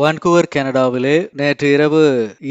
Vancouver கனடாவிலே நேற்று இரவு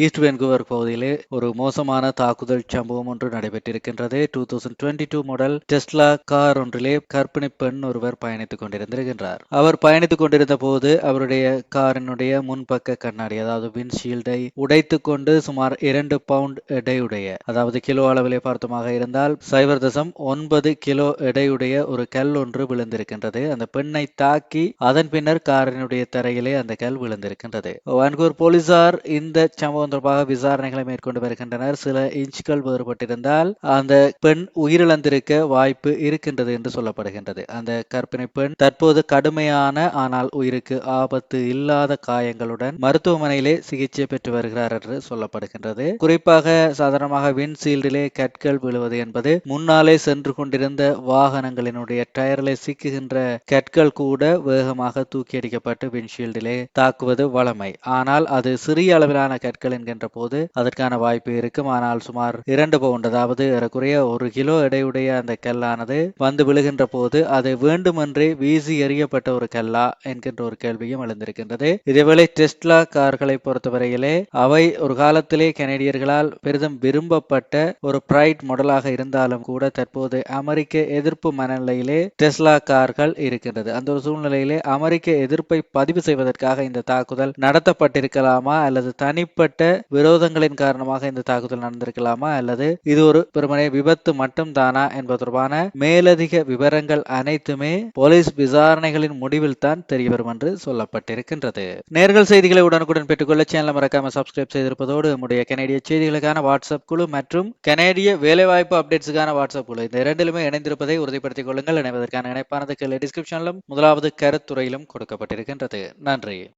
east வென்குவர் பகுதியிலே ஒரு மோசமான தாக்குதல் சம்பவம் ஒன்று நடைபெற்றிருக்கின்றது. Two thousand twenty two model Tesla car ஒன்றிலே கற்பிணி பெண் ஒருவர் பயணித்துக் கொண்டிருந்திருக்கின்றார். அவர் பயணித்துக் கொண்டிருந்த போது அவருடைய காரினுடைய முன்பக்க கண்ணாடி அதாவது விண்ட்ஷீல்டை உடைத்துக் கொண்டு சுமார் இரண்டு பவுண்ட் எடையுடைய அதாவது கிலோ அளவிலே பார்த்தமாக இருந்தால் சைபர் தசம் ஒன்பது கிலோ எடையுடைய ஒரு கல் ஒன்று விழுந்திருக்கின்றது. அந்த பெண்ணை தாக்கி அதன் பின்னர் காரினுடைய தரையிலே அந்த கல் இருக்கின்றது வான்கூர் போலீசார் இந்த சம்பவம் தொடர்பாக விசாரணைகளை மேற்கொண்டு வருகின்றனர். சில இன்ச்சுகள் வேறுபட்டிருந்தால் அந்த பெண் உயிரிழந்திருக்க வாய்ப்பு இருக்கின்றது என்று சொல்லப்படுகின்றது. அந்த கற்பிணி பெண் தற்போது கடுமையான ஆனால் உயிருக்கு ஆபத்து இல்லாத காயங்களுடன் மருத்துவமனையிலே சிகிச்சை பெற்று வருகிறார் என்று சொல்லப்படுகின்றது. குறிப்பாக சாதாரணமாக விண்சீல்டிலே கற்கள் விழுவது என்பது முன்னாலே சென்று கொண்டிருந்த வாகனங்களினுடைய டயரிலே சிக்குகின்ற கற்கள் கூட வேகமாக தூக்கி அடிக்கப்பட்டு விண்ஷீல்டிலே தாக்குவது வளமை. ஆனால் அது சிறிய அளவிலான கற்கள் என்கின்ற போது அதற்கான வாய்ப்பு இருக்கும். ஆனால் சுமார் இரண்டு பவுண்ட் அதாவது ஏறக்குறைய ஒரு கிலோ எடையுடைய அந்த கல்லானது வந்து விழுகின்ற போது அது வேண்டுமென்றே வீசி எறியப்பட்ட ஒரு கல்லா என்கின்ற ஒரு கேள்வியும் எழுந்திருக்கின்றது. இதேவேளை டெஸ்ட்லா கார்களை பொறுத்தவரையிலே அவை ஒரு காலத்திலே கனேடியர்களால் பெரிதும் விரும்பப்பட்ட ஒரு பிரைட் மாடலாக இருந்தாலும் கூட தற்போது அமெரிக்க எதிர்ப்பு மனநிலையிலே டெஸ்லா கார்கள் இருக்கின்றது. அந்த ஒரு சூழ்நிலையிலே அமெரிக்க எதிர்ப்பை பதிவு செய்வதற்காக இந்த தாக்குதல் நடத்தப்பட்டிருக்கலாமா அல்லது தனிப்பட்ட விரோதங்களின் காரணமாக இந்த தாக்குதல் நடந்திருக்கலாமா அல்லது இது ஒரு பெருமனை விபத்து மட்டும் தானா என்பது தொடர்பான மேலதிக விவரங்கள் அனைத்துமே போலீஸ் விசாரணைகளின் முடிவில் தான் தெரியவரும் என்று சொல்லப்பட்டிருக்கின்றது. நேர்கள் செய்திகளை உடனுக்குடன் பெற்றுக்கொள்ள சேனலை மறக்காம சப்ஸ்கிரைப் செய்திருப்பதோடு நம்முடைய கனேடிய செய்திகளுக்கான வாட்ஸ்அப் குழு மற்றும் கனேடிய வேலைவாய்ப்பு அப்டேட்ஸுக்கான வாட்ஸ்அப் குழு. இந்த இரண்டிலுமே இணைந்திருப்பதை உறுதிப்படுத்திக் கொள்ளுங்கள். இணைவதற்கான இணைப்பானது கீழே டிஸ்கிரிப்ஷனிலும் முதலாவது கருத்துறையிலும் கொடுக்கப்பட்டிருக்கின்றது. நன்றி.